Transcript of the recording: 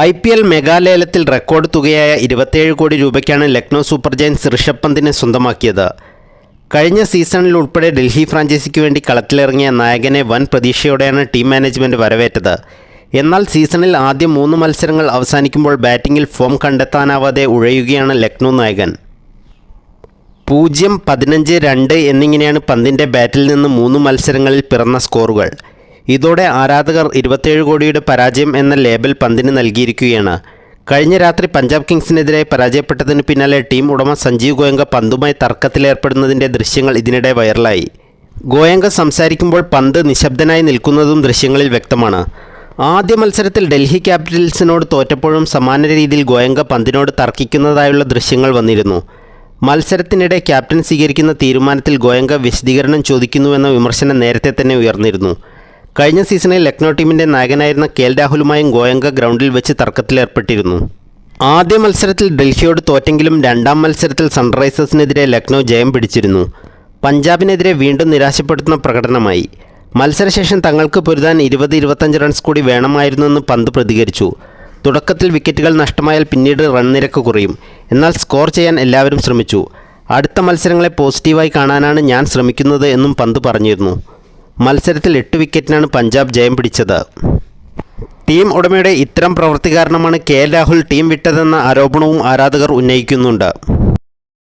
I P L മെഗാലേലത്തിൽ record തുകയായ ഇരുപത്തേഴ് കോടി രൂപയ്ക്കാണ് ലക്നൗ സൂപ്പർ ജയൻസ് ഋഷഭ് പന്തിനെ സ്വന്തമാക്കിയത്. കഴിഞ്ഞ സീസണിൽ ഉൾപ്പെടെ ഡൽഹി ഫ്രാഞ്ചൈസിക്ക് വേണ്ടി കളത്തിലിറങ്ങിയ നായകനെ വൻ പ്രതീക്ഷയോടെയാണ് ടീം മാനേജ്മെന്റ് വരവേറ്റത്. എന്നാൽ സീസണിൽ ആദ്യം മൂന്ന് മത്സരങ്ങൾ അവസാനിക്കുമ്പോൾ ബാറ്റിംഗിൽ ഫോം കണ്ടെത്താനാവാതെ ഉഴയുകയാണ് ലക്നൗ നായകൻ. പൂജ്യം പതിനഞ്ച് രണ്ട് എന്നിങ്ങനെയാണ് പന്തിന്റെ ബാറ്റിൽ നിന്ന് മൂന്ന് മത്സരങ്ങളിൽ പിറന്ന സ്കോറുകൾ. ഇതോടെ ആരാധകർ ഇരുപത്തേഴ് കോടിയുടെ പരാജയം എന്ന ലേബൽ പന്തിന് നൽകിയിരിക്കുകയാണ്. കഴിഞ്ഞ രാത്രി പഞ്ചാബ് കിങ്സിനെതിരെ പരാജയപ്പെട്ടതിന് പിന്നാലെ ടീം ഉടമ സഞ്ജീവ് ഗോയങ്ക പന്തുമായി തർക്കത്തിലേർപ്പെടുന്നതിന്റെ ദൃശ്യങ്ങൾ ഇതിനിടെ വൈറലായി. ഗോയങ്ക സംസാരിക്കുമ്പോൾ പന്ത് നിശബ്ദനായി നിൽക്കുന്നതും ദൃശ്യങ്ങളിൽ വ്യക്തമാണ്. ആദ്യ മത്സരത്തിൽ ഡൽഹി ക്യാപിറ്റൽസിനോട് തോറ്റപ്പോഴും സമാന രീതിയിൽ ഗോയങ്ക പന്തിനോട് തർക്കിക്കുന്നതായുള്ള ദൃശ്യങ്ങൾ വന്നിരുന്നു. മത്സരത്തിനിടെ ക്യാപ്റ്റൻ സ്വീകരിക്കുന്ന തീരുമാനത്തിൽ ഗോയങ്ക വിശദീകരണം ചോദിക്കുന്നുവെന്ന വിമർശനം നേരത്തെ തന്നെ ഉയർന്നിരുന്നു. കഴിഞ്ഞ സീസണിൽ ലക്നൗ ടീമിന്റെ നായകനായിരുന്ന കെ എൽ രാഹുലുമായും ഗോയങ്ക ഗ്രൗണ്ടിൽ വെച്ച് തർക്കത്തിലേർപ്പെട്ടിരുന്നു. ആദ്യ മത്സരത്തിൽ ഡൽഹിയോട് തോറ്റെങ്കിലും രണ്ടാം മത്സരത്തിൽ സൺറൈസേഴ്സിനെതിരെ ലക്നൗ ജയം പിടിച്ചിരുന്നു. പഞ്ചാബിനെതിരെ വീണ്ടും നിരാശപ്പെടുത്തുന്ന പ്രകടനമായി. മത്സരശേഷം തങ്ങൾക്ക് പൊരുതാൻ ഇരുപത് ഇരുപത്തഞ്ച് റൺസ് കൂടി വേണമായിരുന്നുവെന്ന് പന്ത് പ്രതികരിച്ചു. തുടക്കത്തിൽ വിക്കറ്റുകൾ നഷ്ടമായാൽ പിന്നീട് റൺ നിരക്ക് കുറയും. എന്നാൽ സ്കോർ ചെയ്യാൻ എല്ലാവരും ശ്രമിച്ചു. അടുത്ത മത്സരങ്ങളെ പോസിറ്റീവായി കാണാനാണ് ഞാൻ ശ്രമിക്കുന്നത് എന്നും പന്ത് പറഞ്ഞിരുന്നു. മത്സരത്തിൽ എട്ട് വിക്കറ്റിനാണ് പഞ്ചാബ് ജയം പിടിച്ചത്. ടീം ഉടമയുടെ ഇത്തരം പ്രവൃത്തി കാരണമാണ് കെ രാഹുൽ ടീം വിട്ടതെന്ന ആരോപണവും ആരാധകർ ഉന്നയിക്കുന്നുണ്ട്.